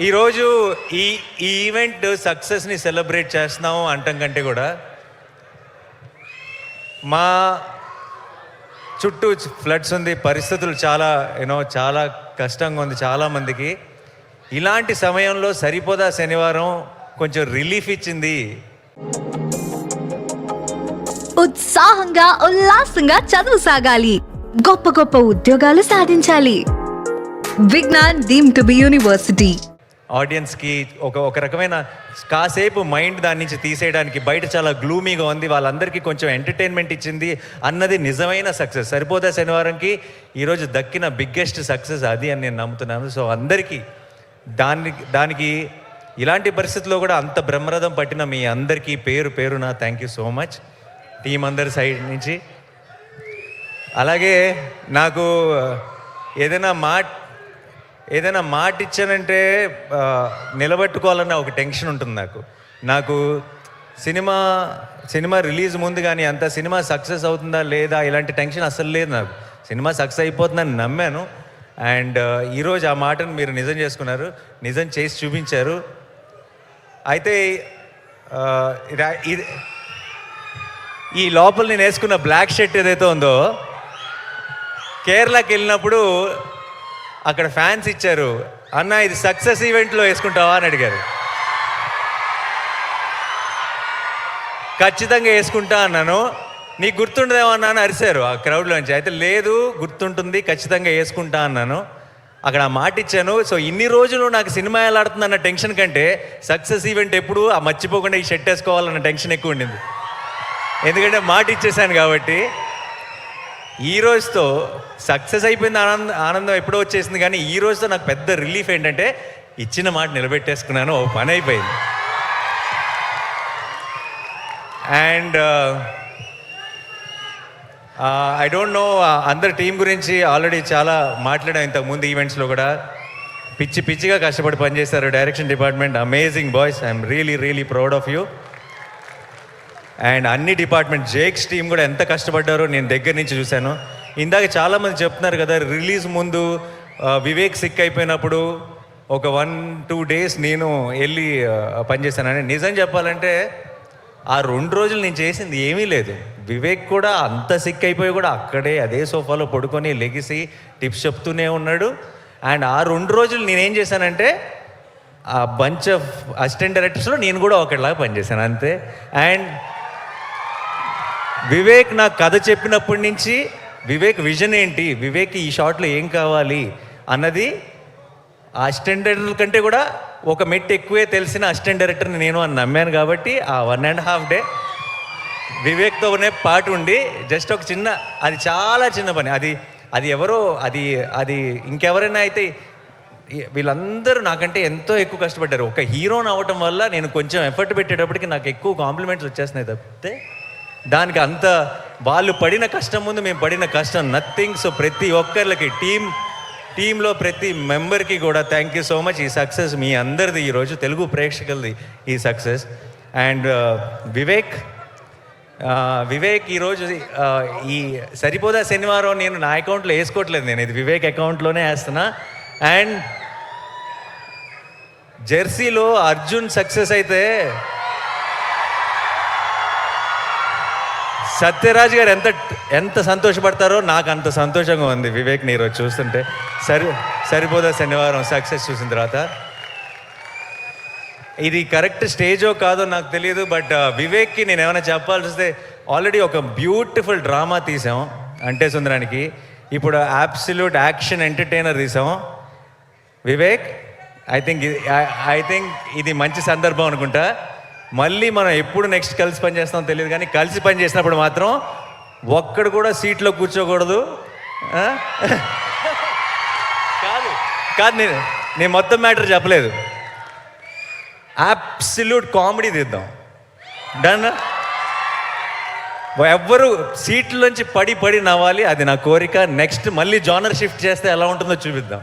ఈరోజు ఈ ఈ ఈవెంట్ సక్సెస్ని సెలబ్రేట్ చేస్తున్నాము అంటాం కంటే కూడా మా చుట్టూ ఫ్లడ్స్ ఉంది పరిస్థితులు చాలా యూనో చాలా కష్టంగా ఉంది చాలామందికి ఇలాంటి సమయంలో సరిపోదా శనివారం కొంచెం రిలీఫ్ ఇచ్చింది. ఉత్సాహంగా ఉల్లాసంగా చదువు సాగాలి. గొప్ప గొప్ప ఉద్యోగాలు సాధించాలి. Vignan deemed to be university. ఆడియన్స్కి ఒక ఒక రకమైన కాసేపు మైండ్ దాని నుంచి తీసేయడానికి బయట చాలా గ్లూమీగా ఉంది. వాళ్ళందరికీ కొంచెం ఎంటర్టైన్మెంట్ ఇచ్చింది అన్నది నిజమైన సక్సెస్. సరిపోదా శనివారంకి? ఈరోజు దక్కిన బిగ్గెస్ట్ సక్సెస్ అది అని నేను నమ్ముతున్నాను. సో అందరికీ దానికి దానికి ఇలాంటి పరిస్థితుల్లో కూడా అంత బ్రహ్మరథం పట్టిన మీ అందరికీ పేరు పేరున thank you so much team అందరి సైడ్ నుంచి. అలాగే నాకు ఏదైనా మాట ఏదైనా మాట ఇచ్చానంటే నిలబెట్టుకోవాలన్న ఒక టెన్షన్ ఉంటుంది నాకు. నాకు సినిమా సినిమా రిలీజ్ ముందు కానీ అంత సినిమా సక్సెస్ అవుతుందా లేదా ఇలాంటి టెన్షన్ అసలు లేదు నాకు. సినిమా సక్సెస్ అయిపోతుందని నమ్మాను. అండ్ ఈరోజు ఆ మాటను మీరు నిజం చేసుకున్నారు. నిజం చేసి చూపించారు. అయితే ఇది- ఇది ఈ లోపల నేను వేసుకున్న బ్లాక్ షర్ట్ ఏదైతే ఉందో కేరళకి వెళ్ళినప్పుడు అక్కడ ఫ్యాన్స్ ఇచ్చారు అన్న ఇది సక్సెస్ ఈవెంట్లో వేసుకుంటావా? అని అడిగారు. ఖచ్చితంగా వేసుకుంటా అన్నాను. నీకు గుర్తుండదేమో అన్నా అని అరిశారు ఆ క్రౌడ్లోంచి. అయితే లేదు గుర్తుంటుంది ఖచ్చితంగా వేసుకుంటా అన్నాను. అక్కడ ఆ మాట ఇచ్చాను. సో ఇన్ని రోజులు నాకు సినిమా ఎలా ఆడుతుంది అన్న టెన్షన్ కంటే సక్సెస్ ఈవెంట్ ఎప్పుడు ఆ మర్చిపోకుండా ఈ షర్ట్ వేసుకోవాలన్న టెన్షన్ ఎక్కువ ఉండింది. ఎందుకంటే మాట ఇచ్చేసాను కాబట్టి ఈ రోజుతో సక్సెస్ అయిపోయింది ఆనందం ఆనందం ఎప్పుడో వచ్చేసింది కానీ ఈ రోజుతో నాకు పెద్ద రిలీఫ్ ఏంటంటే ఇచ్చిన మాట నిలబెట్టేసుకున్నాను ఓ పని అయిపోయింది. అండ్ ఐ డోంట్ నో అందరి టీం గురించి ఆల్రెడీ చాలా మాట్లాడాం ఇంతకు ముందు ఈవెంట్స్లో కూడా. పిచ్చి పిచ్చిగా కష్టపడి పనిచేశారు direction department. Amazing boys I'm really really proud of you and అన్ని డిపార్ట్మెంట్ జేక్స్ టీం కూడా ఎంత కష్టపడ్డారో నేను దగ్గర నుంచి చూశాను. ఇందాక చాలామంది చెప్తున్నారు కదా రిలీజ్ ముందు వివేక్ సిక్ అయిపోయినప్పుడు ఒక వన్ టూ డేస్ నేను వెళ్ళి పనిచేశానని. నిజం చెప్పాలంటే ఆ రెండు రోజులు నేను చేసింది ఏమీ లేదు. వివేక్ కూడా అంత సిక్ అయిపోయి కూడా అక్కడే అదే సోఫాలో పడుకొని లెగిసి టిప్స్ చెప్తూనే ఉన్నాడు. అండ్ ఆ రెండు రోజులు నేనేం చేశానంటే ఆ బంచ్ ఆఫ్ అసిస్టెంట్ డైరెక్టర్స్లో నేను కూడా ఒకటిలాగా పనిచేశాను అంతే. అండ్ వివేక్ నాకు కథ చెప్పినప్పటి నుంచి వివేక్ విజన్ ఏంటి? వివేక్ ఈ షాట్లో ఏం కావాలి? అన్నది ఆ అసిస్టెంట్ డైరెక్టర్ కంటే కూడా ఒక మెట్టు ఎక్కువే తెలిసిన అసిస్టెంట్ డైరెక్టర్ని నేను అని నమ్మాను కాబట్టి ఆ వన్ అండ్ హాఫ్ డే వివేక్తోనే పాటు ఉండి జస్ట్ ఒక చిన్న అది చాలా చిన్న పని. అది అది ఎవరో అది అది ఇంకెవరైనా అయితే వీళ్ళందరూ నాకంటే ఎంతో ఎక్కువ కష్టపడ్డారు. ఒక హీరోని అవ్వటం వల్ల నేను కొంచెం ఎఫర్ట్ పెట్టేటప్పటికి నాకు ఎక్కువ కాంప్లిమెంట్స్ వచ్చేస్తున్నాయి తప్పితే దానికి అంత వాళ్ళు పడిన కష్టం ముందు మేము పడిన కష్టం నథింగ్ సో ప్రతి ఒక్కరికి టీం టీంలో ప్రతి మెంబర్కి కూడా థ్యాంక్ యూ సో మచ్ ఈ సక్సెస్ మీ అందరిది ఈరోజు తెలుగు ప్రేక్షకులది ఈ సక్సెస్ అండ్ వివేక్ వివేక్ ఈరోజు uh, ఈ సరిపోదా శనివారం నేను నా అకౌంట్లో వేసుకోవట్లేదు నేను ఇది వివేక్ అకౌంట్లోనే వేస్తున్నా. అండ్ జెర్సీలో అర్జున్ సక్సెస్ అయితే సత్యరాజ్ గారు ఎంత ఎంత సంతోషపడతారో నాకు అంత సంతోషంగా ఉంది. వివేక్ ఈరోజు చూస్తుంటే సరి సరిపోదా శనివారం సక్సెస్ చూసిన తర్వాత. ఇది కరెక్ట్ స్టేజో కాదో నాకు తెలియదు బట్ వివేక్కి నేను ఏమైనా చెప్పాల్సి వస్తే ఆల్రెడీ ఒక బ్యూటిఫుల్ డ్రామా తీసాం అంటే సుందరానికి. ఇప్పుడు అబ్సల్యూట్ యాక్షన్ ఎంటర్టైనర్ తీసాం. Vivek I think I think ఇది మంచి సందర్భం అనుకుంటా. మళ్ళీ మనం ఎప్పుడు నెక్స్ట్ కలిసి పని చేస్తామో తెలియదు కానీ కలిసి పని చేసినప్పుడు మాత్రం ఒక్కడు కూడా సీట్లో కూర్చోకూడదు. కాదు కాదు నేను నేను మొత్తం మ్యాటర్ చెప్పలేదు. అబ్సల్యూట్ కామెడీ తీద్దాం. డన్ ఎవ్వరు సీట్లోంచి పడి పడి నవ్వాలి అది నా కోరిక. నెక్స్ట్ మళ్ళీ జానర్ షిఫ్ట్ చేస్తే ఎలా ఉంటుందో చూపిద్దాం.